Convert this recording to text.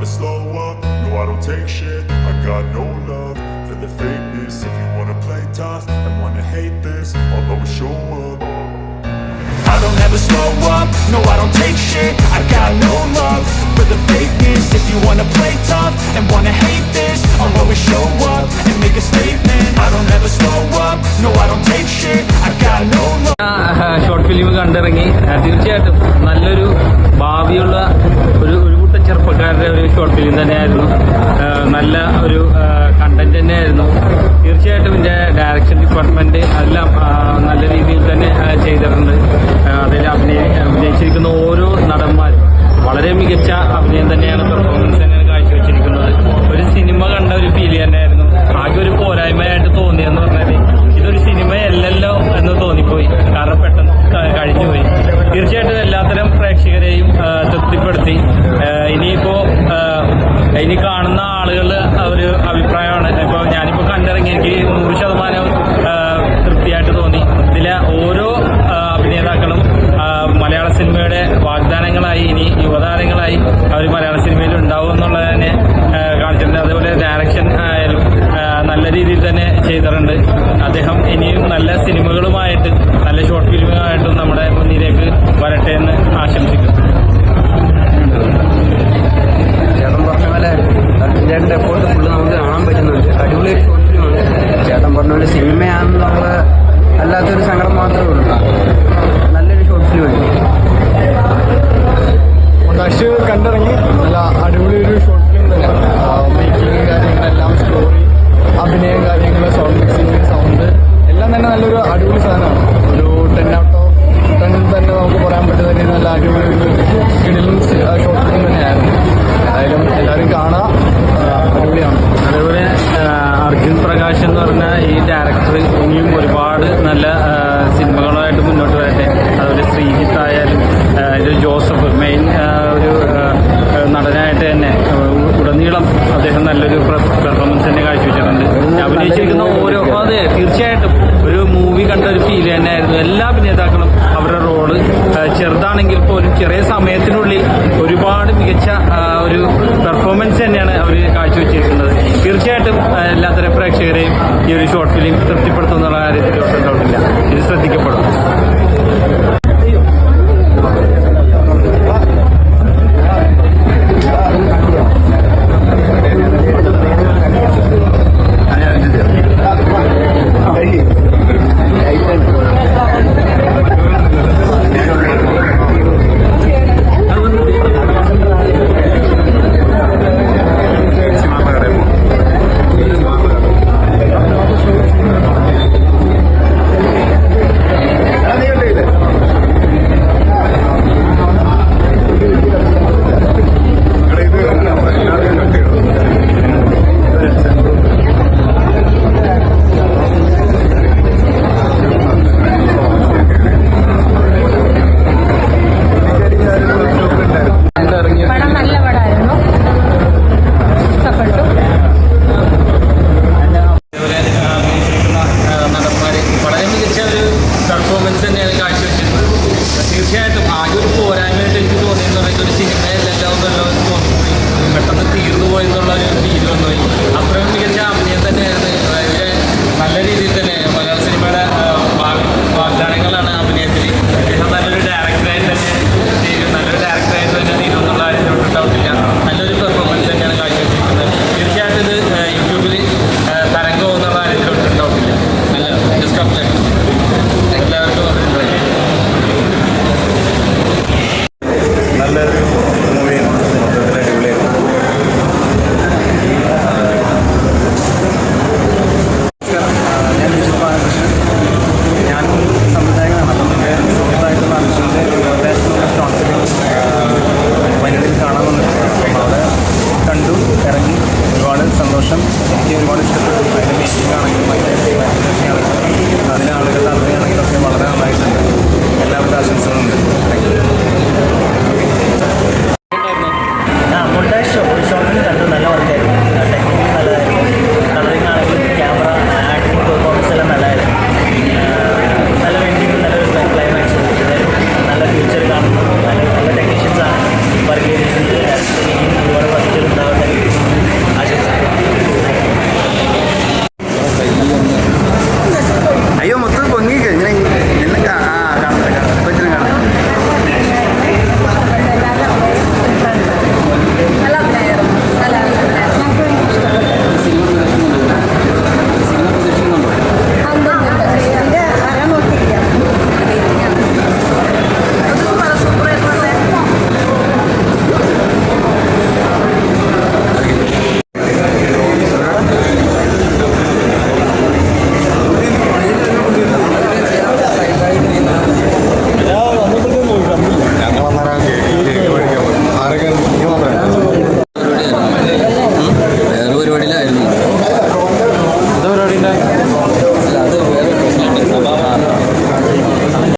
never slow up, no I don't take shit I got no love for the fakeness If you wanna play tough and wanna hate this I'll always show up I don't ever slow up, no I don't take shit I got no love for the fakeness If you wanna play tough and wanna hate this I'll always show up and make a statement I don't ever slow up, no I don't take shit I got no love short film കണ്ടിറങ്ങി ആ, തീർച്ചയായിട്ടും നല്ലൊരു ഭാവിയുള്ള ഒരു ഒരു കൂട്ടം ചെറുപ്പക്കാരുടെ ഒരു short film തന്നെയായിരുന്നു. നല്ല ഒരു കണ്ടന്റ് തന്നെയായിരുന്നു. തീർച്ചയായിട്ടും ഇതിന്റെ ഡയറക്ഷൻ ഡിപ്പാർട്ട്മെന്റ് എല്ലാം നല്ല രീതിയിൽ തന്നെ ചെയ്തിട്ടുണ്ട്. അതിൽ അഭിനയ അഭിനയിച്ചിരിക്കുന്ന ഓരോ നടന്മാരും വളരെ മികച്ച അഭിനയം തന്നെയാണ് പെർഫോമൻസ് തന്നെയാണ് കാഴ്ചവെച്ചിരിക്കുന്നത്. ഒരു സിനിമ കണ്ട ഒരു ഫീൽ തന്നെയായിരുന്നു. ആകെ ഒരു പോരായ്മയായിട്ട് തോന്നിയെന്ന് പറഞ്ഞാൽ ഇതൊരു സിനിമയല്ലല്ലോ എന്ന് തോന്നിപ്പോയി. കാരണം പെട്ടെന്ന് കഴിഞ്ഞുപോയി. ചെയ്തിട്ടുണ്ട്. അദ്ദേഹം ഇനിയും നല്ല സിനിമകളുമായിട്ട് നല്ല ഷോർട്ട് ഫിലിമുമായിട്ടും നമ്മുടെ മുന്നിലേക്ക് വരട്ടെ എന്ന് ആശംസിക്കുന്നു. അർജുൻ പ്രകാശ് എന്ന് പറഞ്ഞ ഈ ഡയറക്ടർ ഇനിയും ഒരുപാട് നല്ല സിനിമകളായിട്ട് സിനിമകളുമായിട്ട് മുന്നോട്ട് വരട്ടെ. അതുപോലെ ശ്രീജിത്ത് ആയാലും ഇത് ജോസഫ് മെയിൻ ഒരു നടനായിട്ട് തന്നെ ഉടനീളം അദ്ദേഹം നല്ലൊരു പെർഫോമൻസ് തന്നെ കാഴ്ചവെച്ചിട്ടുണ്ട്. അഭിനയിച്ചിരിക്കുന്ന ഓരോ അതെ തീർച്ചയായിട്ടും. ഒരു മൂവി കണ്ട ഒരു ഫീൽ തന്നെയായിരുന്നു. എല്ലാ അഭിനേതാക്കളും ചെറുതാണെങ്കിൽ പോലും ചെറിയ സമയത്തിനുള്ളിൽ ഒരുപാട് മികച്ച ഒരു പെർഫോമൻസ് തന്നെയാണ് അവർ കാഴ്ചവെച്ചിരിക്കുന്നത്. തീർച്ചയായിട്ടും എല്ലാത്തരം പ്രേക്ഷകരെയും ഈ ഒരു ഷോർട്ട് ഫിലിം തൃപ്തിപ്പെടുത്തുന്നുള്ള കാര്യത്തിൽ ഒട്ടും ഡൗട്ടില്ല ഇത് ശ്രദ്ധിക്കപ്പെടും.